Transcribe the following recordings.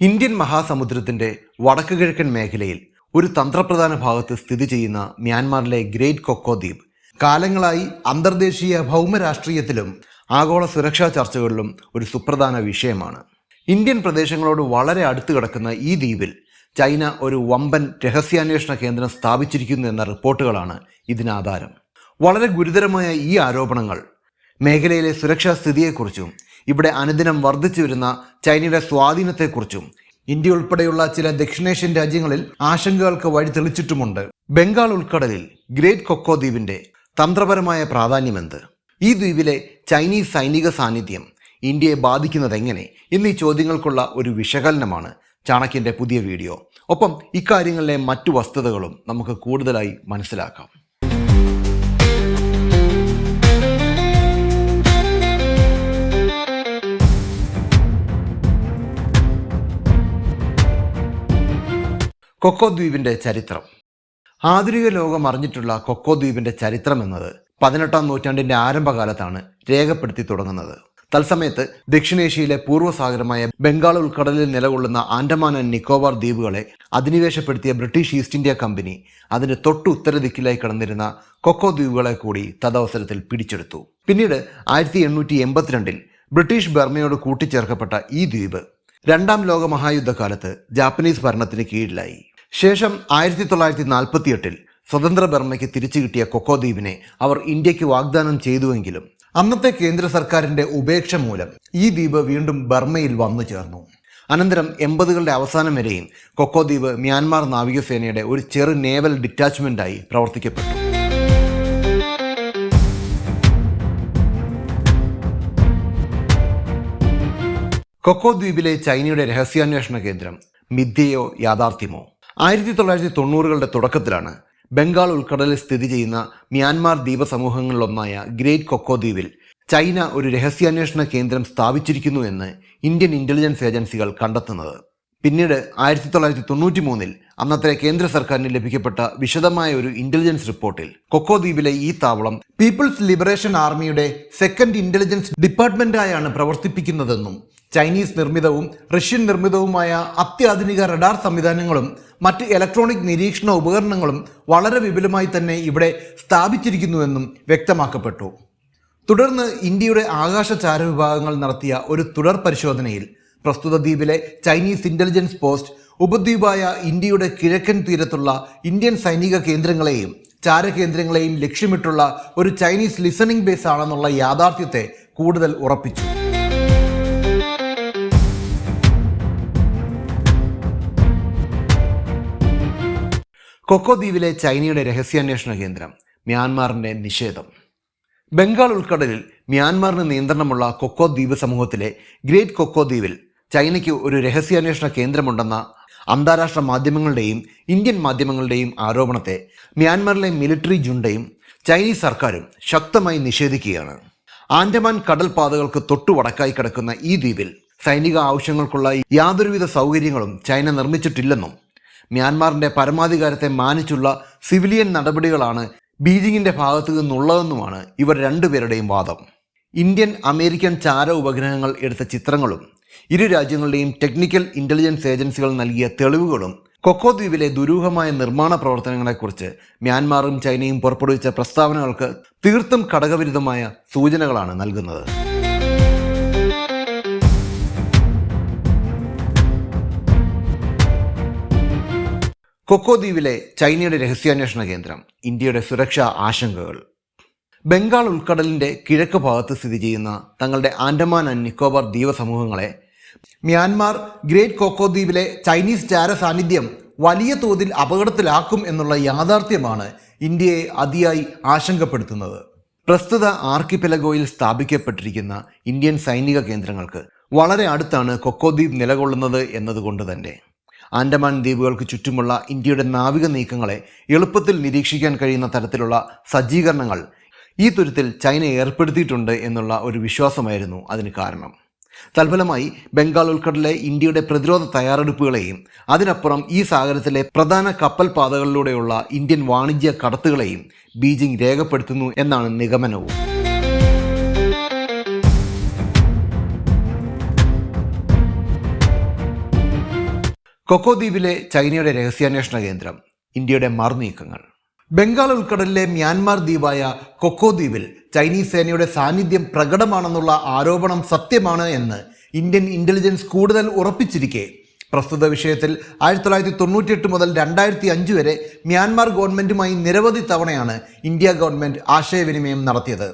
Indian മഹാസമുദ്രത്തിന്റെ വടക്കു കിഴക്കൻ മേഖലയിൽ ഒരു തന്ത്രപ്രധാന ഭാഗത്ത് സ്ഥിതി ചെയ്യുന്ന മ്യാൻമാറിലെ ഗ്രേറ്റ് കൊക്കോ ദ്വീപ്. കാലങ്ങളായി അന്തർദേശീയ ഭൗമരാഷ്ട്രീയത്തിലും ആഗോള സുരക്ഷാ ചർച്ചകളിലും ഒരു സുപ്രധാന വിഷയമാണ്. ഇന്ത്യൻ പ്രദേശങ്ങളോട് വളരെ അടുത്ത് കിടക്കുന്ന ഈ ദ്വീപിൽ ചൈന ഒരു വമ്പൻ രഹസ്യാന്വേഷണ കേന്ദ്രം സ്ഥാപിച്ചിരിക്കുന്നു എന്ന റിപ്പോർട്ടുകളാണ് ഇതിനാധാരം. വളരെ ഗുരുതരമായ ഈ ആരോപണങ്ങൾ മേഖലയിലെ സുരക്ഷാ സ്ഥിതിയെക്കുറിച്ചും ഇവിടെ അനുദിനം വർദ്ധിച്ചു വരുന്ന ചൈനയുടെ സ്വാധീനത്തെക്കുറിച്ചും ഇന്ത്യ ഉൾപ്പെടെയുള്ള ചില ദക്ഷിണേഷ്യൻ രാജ്യങ്ങളിൽ ആശങ്കകൾക്ക് വഴി തെളിച്ചിട്ടുമുണ്ട്. ബംഗാൾ ഉൾക്കടലിൽ ഗ്രേറ്റ് കൊക്കോ ദ്വീപിന്റെ തന്ത്രപരമായ പ്രാധാന്യമെന്ത്? ഈ ദ്വീപിലെ ചൈനീസ് സൈനിക സാന്നിധ്യം ഇന്ത്യയെ ബാധിക്കുന്നത് എങ്ങനെ? എന്നീ ചോദ്യങ്ങൾക്കുള്ള ഒരു വിശകലനമാണ് ചാണക്യന്റെ പുതിയ വീഡിയോ. ഒപ്പം ഇക്കാര്യങ്ങളിലെ മറ്റു വസ്തുതകളും നമുക്ക് കൂടുതലായി മനസ്സിലാക്കാം. കൊക്കോ ദ്വീപിന്റെ ചരിത്രം. ആധുനിക ലോകം അറിഞ്ഞിട്ടുള്ള കൊക്കോ ദ്വീപിന്റെ ചരിത്രം എന്നത് പതിനെട്ടാം നൂറ്റാണ്ടിന്റെ ആരംഭകാലത്താണ് രേഖപ്പെടുത്തി തുടങ്ങുന്നത്. തത്സമയത്ത് ദക്ഷിണേഷ്യയിലെ പൂർവസാഗരമായ ബംഗാൾ ഉൾക്കടലിൽ നിലകൊള്ളുന്ന ആൻഡമാൻ ആൻഡ് നിക്കോബാർ ദ്വീപുകളെ അധിനിവേശപ്പെടുത്തിയ ബ്രിട്ടീഷ് ഈസ്റ്റ് ഇന്ത്യ കമ്പനി അതിന്റെ തൊട്ടു ഉത്തര ദിക്കിലായി കിടന്നിരുന്ന കൊക്കോ ദ്വീപുകളെ കൂടി തദവസരത്തിൽ പിടിച്ചെടുത്തു. പിന്നീട് ആയിരത്തി എണ്ണൂറ്റി എൺപത്തിരണ്ടിൽ ബ്രിട്ടീഷ് ബർമയോട് കൂട്ടിച്ചേർക്കപ്പെട്ട ഈ ദ്വീപ് രണ്ടാം ലോക മഹായുദ്ധകാലത്ത് ജാപ്പനീസ് ഭരണത്തിന് കീഴിലായി. ശേഷം ആയിരത്തി തൊള്ളായിരത്തി നാൽപ്പത്തിയെട്ടിൽ സ്വതന്ത്ര ബർമ്മയ്ക്ക് തിരിച്ചു കിട്ടിയ കൊക്കോ ദ്വീപിനെ അവർ ഇന്ത്യയ്ക്ക് വാഗ്ദാനം ചെയ്തുവെങ്കിലും അന്നത്തെ കേന്ദ്ര സർക്കാരിന്റെ ഉപേക്ഷ മൂലം ഈ ദ്വീപ് വീണ്ടും ബർമ്മയിൽ വന്നു ചേർന്നു. അനന്തരം എൺപതുകളുടെ അവസാനം വരെയും കൊക്കോ ദ്വീപ് മ്യാൻമാർ നാവികസേനയുടെ ഒരു ചെറു നേവൽ ഡിറ്റാച്ച്മെന്റായി പ്രവർത്തിക്കപ്പെട്ടു. കൊക്കോ ദ്വീപിലെ ചൈനയുടെ രഹസ്യാന്വേഷണ കേന്ദ്രം മിഥ്യയോ യാഥാർത്ഥ്യമോ? ആയിരത്തി തൊള്ളായിരത്തി തൊണ്ണൂറുകളുടെ തുടക്കത്തിലാണ് ബംഗാൾ ഉൾക്കടലിൽ സ്ഥിതി ചെയ്യുന്ന മ്യാൻമാർ ദ്വീപസമൂഹങ്ങളിലൊന്നായ ഗ്രേറ്റ് കൊക്കോ ദ്വീപിൽ ചൈന ഒരു രഹസ്യാന്വേഷണ കേന്ദ്രം സ്ഥാപിച്ചിരിക്കുന്നു എന്ന് ഇന്ത്യൻ ഇന്റലിജൻസ് ഏജൻസികൾ കണ്ടെത്തുന്നത്. പിന്നീട് ആയിരത്തി തൊള്ളായിരത്തി തൊണ്ണൂറ്റി മൂന്നിൽ അന്നത്തെ കേന്ദ്ര സർക്കാരിന് ലഭിക്കപ്പെട്ട വിശദമായ ഒരു ഇന്റലിജൻസ് റിപ്പോർട്ടിൽ കൊക്കോ ദ്വീപിലെ ഈ താവളം പീപ്പിൾസ് ലിബറേഷൻ ആർമിയുടെ സെക്കൻഡ് ഇന്റലിജൻസ് ഡിപ്പാർട്ട്മെന്റായാണ് പ്രവർത്തിപ്പിക്കുന്നതെന്നും ചൈനീസ് നിർമ്മിതവും റഷ്യൻ നിർമ്മിതവുമായ അത്യാധുനിക റഡാർ സംവിധാനങ്ങളും മറ്റ് ഇലക്ട്രോണിക് നിരീക്ഷണ ഉപകരണങ്ങളും വളരെ വിപുലമായി തന്നെ ഇവിടെ സ്ഥാപിച്ചിരിക്കുന്നുവെന്നും വ്യക്തമാക്കപ്പെട്ടു. തുടർന്ന് ഇന്ത്യയുടെ ആകാശ ചാര വിഭാഗങ്ങൾ നടത്തിയ ഒരു തുടർ പരിശോധനയിൽ പ്രസ്തുത ദ്വീപിലെ ചൈനീസ് ഇന്റലിജൻസ് പോസ്റ്റ് ഉപദ്വീപായ ഇന്ത്യയുടെ കിഴക്കൻ തീരത്തുള്ള ഇന്ത്യൻ സൈനിക കേന്ദ്രങ്ങളെയും ചാരകേന്ദ്രങ്ങളെയും ലക്ഷ്യമിട്ടുള്ള ഒരു ചൈനീസ് ലിസണിംഗ് ബേസ് ആണെന്നുള്ള യാഥാർത്ഥ്യത്തെ കൂടുതൽ ഉറപ്പിച്ചു. കൊക്കോ ദ്വീപിലെ ചൈനയുടെ രഹസ്യാന്വേഷണ കേന്ദ്രം മ്യാൻമാറിന്റെ നിഷേധം. ബംഗാൾ ഉൾക്കടലിൽ മ്യാൻമാറിന് നിയന്ത്രണമുള്ള കൊക്കോ ദ്വീപ് സമൂഹത്തിലെ ഗ്രേറ്റ് കൊക്കോ ദ്വീപിൽ ചൈനയ്ക്ക് ഒരു രഹസ്യാന്വേഷണ കേന്ദ്രമുണ്ടെന്ന അന്താരാഷ്ട്ര മാധ്യമങ്ങളുടെയും ഇന്ത്യൻ മാധ്യമങ്ങളുടെയും ആരോപണത്തെ മ്യാൻമാറിലെ മിലിറ്ററി ജുണ്ടയും ചൈനീസ് സർക്കാരും ശക്തമായി നിഷേധിക്കുകയാണ്. ആൻഡമാൻ കടൽ പാതകൾക്ക് തൊട്ടു വടക്കായി കിടക്കുന്ന ഈ ദ്വീപിൽ സൈനിക ആവശ്യങ്ങൾക്കുള്ള യാതൊരുവിധ സൗകര്യങ്ങളും ചൈന നിർമ്മിച്ചിട്ടില്ലെന്നും മ്യാൻമാറിന്റെ പരമാധികാരത്തെ മാനിച്ചുള്ള സിവിലിയൻ നടപടികളാണ് ബീജിങ്ങിന്റെ ഭാഗത്തു നിന്നുള്ളതെന്നുമാണ് ഇവർ രണ്ടുപേരുടെയും വാദം. ഇന്ത്യൻ അമേരിക്കൻ ചാര ഉപഗ്രഹങ്ങൾ എടുത്ത ചിത്രങ്ങളും ഇരു രാജ്യങ്ങളുടെയും ടെക്നിക്കൽ ഇന്റലിജൻസ് ഏജൻസികൾ നൽകിയ തെളിവുകളും കൊക്കോ ദ്വീപിലെ ദുരൂഹമായ നിർമ്മാണ പ്രവർത്തനങ്ങളെക്കുറിച്ച് മ്യാൻമാറും ചൈനയും പുറപ്പെടുവിച്ച പ്രസ്താവനകൾക്ക് തീർത്തും ഘടകവിരുദ്ധമായ സൂചനകളാണ് നൽകുന്നത്. കൊക്കോ ദ്വീപിലെ ചൈനയുടെ രഹസ്യാന്വേഷണ കേന്ദ്രം ഇന്ത്യയുടെ സുരക്ഷാ ആശങ്കകൾ. ബംഗാൾ ഉൾക്കടലിന്റെ കിഴക്ക് ഭാഗത്ത് സ്ഥിതി ചെയ്യുന്ന തങ്ങളുടെ ആൻഡമാൻ ആൻഡ് നിക്കോബാർ ദ്വീപ സമൂഹങ്ങളെ മ്യാൻമാർ ഗ്രേറ്റ് കൊക്കോ ദ്വീപിലെ ചൈനീസ് ചാര സാന്നിധ്യം വലിയ തോതിൽ അപകടത്തിലാക്കും എന്നുള്ള യാഥാർത്ഥ്യമാണ് ഇന്ത്യയെ അതിയായി ആശങ്കപ്പെടുത്തുന്നത്. പ്രസ്തുത ആർക്കിപെലഗോയിൽ സ്ഥാപിക്കപ്പെട്ടിരിക്കുന്ന ഇന്ത്യൻ സൈനിക കേന്ദ്രങ്ങൾക്ക് വളരെ അടുത്താണ് കൊക്കോ ദ്വീപ് നിലകൊള്ളുന്നത് എന്നതുകൊണ്ട് തന്നെ. ആൻഡമാൻ ദ്വീപുകൾക്ക് ചുറ്റുമുള്ള ഇന്ത്യയുടെ നാവിക നീക്കങ്ങളെ എളുപ്പത്തിൽ നിരീക്ഷിക്കാൻ കഴിയുന്ന തരത്തിലുള്ള സജ്ജീകരണങ്ങൾ ഈ തുരുത്തിൽ ചൈന ഏർപ്പെടുത്തിയിട്ടുണ്ട് എന്നുള്ള ഒരു വിശ്വാസമായിരുന്നു അതിന് കാരണം. തൽഫലമായി ബംഗാൾ ഉൾക്കടലിലെ ഇന്ത്യയുടെ പ്രതിരോധ തയ്യാറെടുപ്പുകളെയും അതിനപ്പുറം ഈ സാഗരത്തിലെ പ്രധാന കപ്പൽ പാതകളിലൂടെയുള്ള ഇന്ത്യൻ വാണിജ്യ കടത്തുകളെയും ബീജിംഗ് രേഖപ്പെടുത്തുന്നു എന്നാണ് നിഗമനവും. കൊക്കോ ദ്വീപിലെ ചൈനയുടെ രഹസ്യാന്വേഷണ കേന്ദ്രം ഇന്ത്യയുടെ മറുനീക്കങ്ങൾ ബംഗാൾ ഉൾക്കടലിലെ മ്യാൻമാർ ദ്വീപായ കൊക്കോ ദ്വീപിൽ ചൈനീസ് സേനയുടെ സാന്നിധ്യം പ്രകടമാണെന്നുള്ള ആരോപണം സത്യമാണ് എന്ന് ഇന്ത്യൻ ഇന്റലിജൻസ് കൂടുതൽ ഉറപ്പിച്ചിരിക്കെ. പ്രസ്തുത വിഷയത്തിൽ ആയിരത്തി തൊള്ളായിരത്തി തൊണ്ണൂറ്റിയെട്ട് മുതൽ രണ്ടായിരത്തി അഞ്ച് വരെ മ്യാൻമാർ ഗവൺമെന്റുമായി നിരവധി തവണയാണ് ഇന്ത്യ ഗവൺമെന്റ് ആശയവിനിമയം നടത്തിയത്.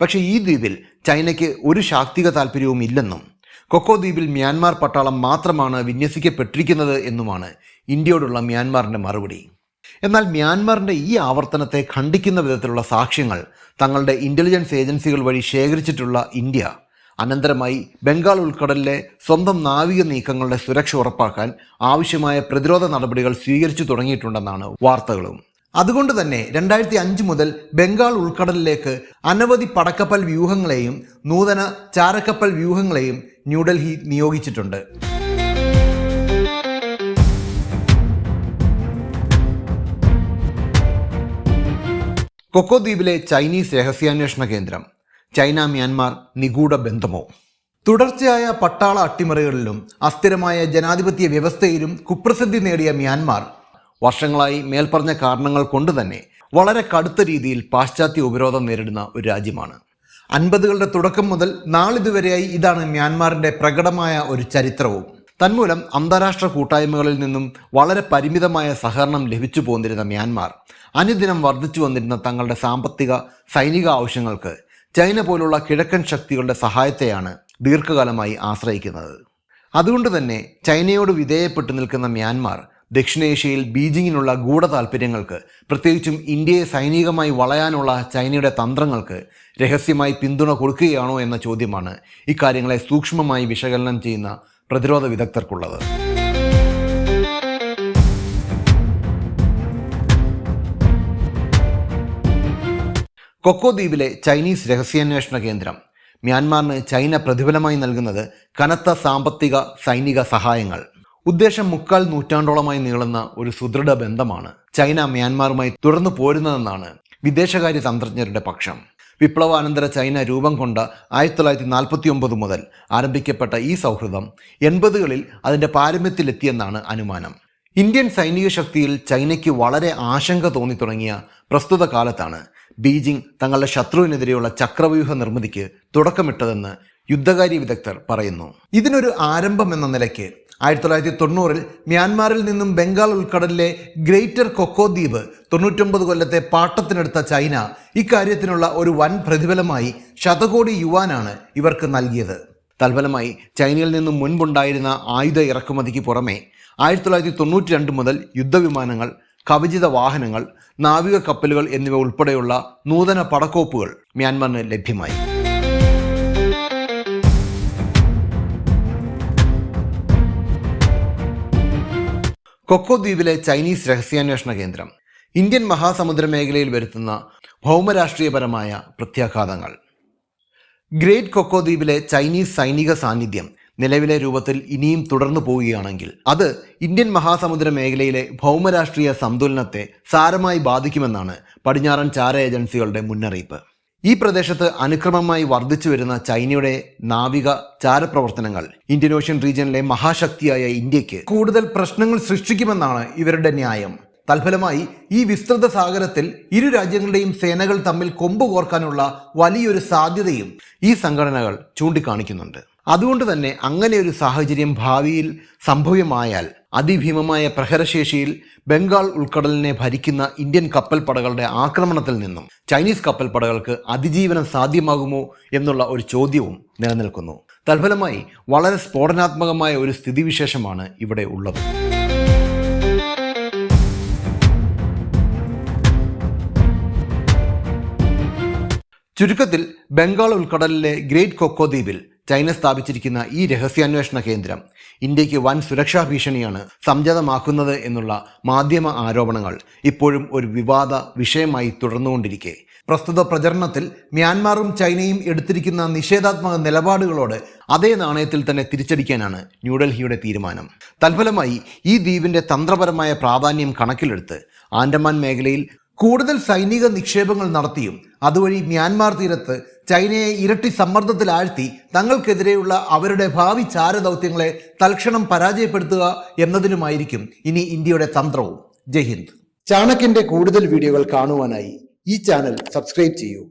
പക്ഷേ ഈ ദ്വീപിൽ ചൈനയ്ക്ക് ഒരു ശാക്തിക താല്പര്യവും ഇല്ലെന്നും കൊക്കോ ദ്വീപിൽ മ്യാൻമാർ പട്ടാളം മാത്രമാണ് വിന്യസിക്കപ്പെട്ടിരിക്കുന്നത് എന്നുമാണ് ഇന്ത്യയോടുള്ള മ്യാൻമാറിന്റെ മറുപടി. എന്നാൽ മ്യാൻമാറിന്റെ ഈ ആവർത്തനത്തെ ഖണ്ഡിക്കുന്ന വിധത്തിലുള്ള സാക്ഷ്യങ്ങൾ തങ്ങളുടെ ഇന്റലിജൻസ് ഏജൻസികൾ വഴി ശേഖരിച്ചിട്ടുള്ള ഇന്ത്യ. അനന്തരമായി ബംഗാൾ ഉൾക്കടലിലെ സ്വന്തം നാവിക നീക്കങ്ങളുടെ സുരക്ഷ ഉറപ്പാക്കാൻ ആവശ്യമായ പ്രതിരോധ നടപടികൾ സ്വീകരിച്ചു തുടങ്ങിയിട്ടുണ്ടെന്നാണ് വാർത്തകളും. അതുകൊണ്ട് തന്നെ രണ്ടായിരത്തി അഞ്ച് മുതൽ ബംഗാൾ ഉൾക്കടലിലേക്ക് അനവധി പടക്കപ്പൽ വ്യൂഹങ്ങളെയും നൂതന ചാരക്കപ്പൽ വ്യൂഹങ്ങളെയും ന്യൂഡൽഹി നിയോഗിച്ചിട്ടുണ്ട്. കൊക്കോ ദ്വീപിലെ ചൈനീസ് രഹസ്യാന്വേഷണ കേന്ദ്രം ചൈന മ്യാൻമാർ നിഗൂഢ ബന്ധമോ? തുടർച്ചയായ പട്ടാള അട്ടിമറികളിലും അസ്ഥിരമായ ജനാധിപത്യ വ്യവസ്ഥയിലും കുപ്രസിദ്ധി നേടിയ മ്യാൻമാർ വർഷങ്ങളായി മേൽപ്പറഞ്ഞ കാരണങ്ങൾ കൊണ്ട് തന്നെ വളരെ കടുത്ത രീതിയിൽ പാശ്ചാത്യ ഉപരോധം നേരിടുന്ന ഒരു രാജ്യമാണ്. അൻപതുകളുടെ തുടക്കം മുതൽ നാളിതുവരെയായി ഇതാണ് മ്യാൻമാറിന്റെ പ്രകടമായ ഒരു ചരിത്രവും. തന്മൂലം അന്താരാഷ്ട്ര കൂട്ടായ്മകളിൽ നിന്നും വളരെ പരിമിതമായ സഹകരണം ലഭിച്ചു പോന്നിരുന്ന മ്യാൻമാർ അനുദിനം വർദ്ധിച്ചു വന്നിരുന്ന തങ്ങളുടെ സാമ്പത്തിക സൈനിക ആവശ്യങ്ങൾക്ക് ചൈന പോലുള്ള കിഴക്കൻ ശക്തികളുടെ സഹായത്തെയാണ് ദീർഘകാലമായി ആശ്രയിക്കുന്നത്. അതുകൊണ്ട് തന്നെ ചൈനയോട് വിധേയപ്പെട്ടു നിൽക്കുന്ന മ്യാൻമാർ ദക്ഷിണേഷ്യയിൽ ബീജിങ്ങിനുള്ള ഗൂഢ താൽപ്പര്യങ്ങൾക്ക് പ്രത്യേകിച്ചും ഇന്ത്യയെ സൈനികമായി വളയാനുള്ള ചൈനയുടെ തന്ത്രങ്ങൾക്ക് രഹസ്യമായി പിന്തുണ കൊടുക്കുകയാണോ എന്ന ചോദ്യമാണ് ഇക്കാര്യങ്ങളെ സൂക്ഷ്മമായി വിശകലനം ചെയ്യുന്ന പ്രതിരോധ വിദഗ്ധർക്കുള്ളത്. കൊക്കോ ദ്വീപിലെ ചൈനീസ് രഹസ്യാന്വേഷണ കേന്ദ്രം മ്യാൻമാറിന് ചൈന പ്രതിഫലമായി നൽകുന്നത് കനത്ത സാമ്പത്തിക സൈനിക സഹായങ്ങൾ. ഉദ്ദേശം മുക്കാൽ നൂറ്റാണ്ടോളമായി നീളുന്ന ഒരു സുദൃഢ ബന്ധമാണ് ചൈന മ്യാൻമാറുമായി തുടർന്നു പോരുന്നതെന്നാണ് വിദേശകാര്യ തന്ത്രജ്ഞരുടെ പക്ഷം. വിപ്ലവാനന്തര ചൈന രൂപം കൊണ്ട ആയിരത്തി തൊള്ളായിരത്തി നാൽപ്പത്തി ഒമ്പത് മുതൽ ആരംഭിക്കപ്പെട്ട ഈ സൗഹൃദം എൺപതുകളിൽ അതിന്റെ പാരമ്യത്തിലെത്തിയെന്നാണ് അനുമാനം. ഇന്ത്യൻ സൈനിക ശക്തിയിൽ ചൈനയ്ക്ക് വളരെ ആശങ്ക തോന്നി തുടങ്ങിയ പ്രസ്തുത കാലത്താണ് ബീജിംഗ് തങ്ങളുടെ ശത്രുവിനെതിരെയുള്ള ചക്രവ്യൂഹ നിർമ്മിതിക്ക് തുടക്കമിട്ടതെന്ന് യുദ്ധകാരി വിദഗ്ധർ പറയുന്നു. ഇതിനൊരു ആരംഭം എന്ന നിലയ്ക്ക് ആയിരത്തി തൊള്ളായിരത്തി തൊണ്ണൂറിൽ മ്യാൻമാറിൽ നിന്നും ബംഗാൾ ഉൾക്കടലിലെ ഗ്രേറ്റർ കൊക്കോ ദ്വീപ് തൊണ്ണൂറ്റൊമ്പത് കൊല്ലത്തെ പാട്ടത്തിനെടുത്ത ചൈന ഇക്കാര്യത്തിനുള്ള ഒരു വൻ പ്രതിഫലമായി ശതകോടി യുവാനാണ് ഇവർക്ക് നൽകിയത്. തൽഫലമായി ചൈനയിൽ നിന്നും മുൻപുണ്ടായിരുന്ന ആയുധ ഇറക്കുമതിക്ക് പുറമെ ആയിരത്തി തൊള്ളായിരത്തി തൊണ്ണൂറ്റി രണ്ട് മുതൽ യുദ്ധവിമാനങ്ങൾ കവചിത വാഹനങ്ങൾ നാവിക കപ്പലുകൾ എന്നിവ ഉൾപ്പെടെയുള്ള നൂതന പടക്കോപ്പുകൾ മ്യാൻമാറിന് ലഭ്യമായി. കൊക്കോ ദ്വീപിലെ ചൈനീസ് രഹസ്യാന്വേഷണ കേന്ദ്രം ഇന്ത്യൻ മഹാസമുദ്ര മേഖലയിൽ വരുത്തുന്ന ഭൗമരാഷ്ട്രീയപരമായ പ്രത്യാഘാതങ്ങൾ. ഗ്രേറ്റ് കൊക്കോ ദ്വീപിലെ ചൈനീസ് സൈനിക സാന്നിധ്യം നിലവിലെ രൂപത്തിൽ ഇനിയും തുടർന്നു പോവുകയാണെങ്കിൽ അത് ഇന്ത്യൻ മഹാസമുദ്ര മേഖലയിലെ ഭൗമരാഷ്ട്രീയ സന്തുലനത്തെ സാരമായി ബാധിക്കുമെന്നാണ് പടിഞ്ഞാറൻ ചാര ഏജൻസികളുടെ മുന്നറിയിപ്പ്. ഈ പ്രദേശത്ത് അനുക്രമമായി വർദ്ധിച്ചു വരുന്ന ചൈനയുടെ നാവിക ചാരപ്രവർത്തനങ്ങൾ ഇന്ത്യൻ ഓഷ്യൻ റീജിയനിലെ മഹാശക്തിയായ ഇന്ത്യയ്ക്ക് കൂടുതൽ പ്രശ്നങ്ങൾ സൃഷ്ടിക്കുമെന്നാണ് ഇവരുടെ ന്യായം. തൽഫലമായി ഈ വിസ്തൃത സാഗരത്തിൽ ഇരു രാജ്യങ്ങളുടെയും സേനകൾ തമ്മിൽ കൊമ്പ് കോർക്കാനുള്ള വലിയൊരു സാധ്യതയും ഈ സംഘടനകൾ ചൂണ്ടിക്കാണിക്കുന്നുണ്ട്. അതുകൊണ്ട് തന്നെ അങ്ങനെ ഒരു സാഹചര്യം ഭാവിയിൽ സംഭവ്യമായാൽ അതിഭീമമായ പ്രഹരശേഷിയിൽ ബംഗാൾ ഉൾക്കടലിനെ ഭരിക്കുന്ന ഇന്ത്യൻ കപ്പൽപ്പടകളുടെ ആക്രമണത്തിൽ നിന്നും ചൈനീസ് കപ്പൽപ്പടകൾക്ക് അതിജീവനം സാധ്യമാകുമോ എന്നുള്ള ഒരു ചോദ്യവും നിലനിൽക്കുന്നു. തൽഫലമായി വളരെ സ്ഫോടനാത്മകമായ ഒരു സ്ഥിതിവിശേഷമാണ് ഇവിടെ ഉള്ളത്. ചുരുക്കത്തിൽ ബംഗാൾ ഉൾക്കടലിലെ ഗ്രേറ്റ് കൊക്കോ ദ്വീപിൽ ചൈന സ്ഥാപിച്ചിരിക്കുന്ന ഈ രഹസ്യാന്വേഷണ കേന്ദ്രം ഇന്ത്യയ്ക്ക് വൻ സുരക്ഷാ ഭീഷണിയാണ് സംജാതമാക്കുന്നത് എന്നുള്ള മാധ്യമ ആരോപണങ്ങൾ ഇപ്പോഴും ഒരു വിവാദ വിഷയമായി തുടർന്നുകൊണ്ടിരിക്കെ. പ്രസ്തുത പ്രചരണത്തിൽ മ്യാൻമാറും ചൈനയും എടുത്തിരിക്കുന്ന നിഷേധാത്മക നിലപാടുകളോട് അതേ നാണയത്തിൽ തന്നെ തിരിച്ചടിക്കാനാണ് ന്യൂഡൽഹിയുടെ തീരുമാനം. തൽഫലമായി ഈ ദ്വീപിന്റെ തന്ത്രപരമായ പ്രാധാന്യം കണക്കിലെടുത്ത് ആൻഡമാൻ മേഖലയിൽ കൂടുതൽ സൈനിക നിക്ഷേപങ്ങൾ നടത്തിയും അതുവഴി മ്യാൻമാർ തീരത്ത് ചൈനയെ ഇരട്ടി സമ്മർദ്ദത്തിലാഴ്ത്തി തങ്ങൾക്കെതിരെയുള്ള അവരുടെ ഭാവി ചാരദൗത്യങ്ങളെ തൽക്ഷണം പരാജയപ്പെടുത്തുക എന്നതിനുമായിരിക്കും ഇനി ഇന്ത്യയുടെ തന്ത്രവും. ജയ് ഹിന്ദ്. ചാണക്യന്റെ കൂടുതൽ വീഡിയോകൾ കാണുവാനായി ഈ ചാനൽ സബ്സ്ക്രൈബ് ചെയ്യൂ.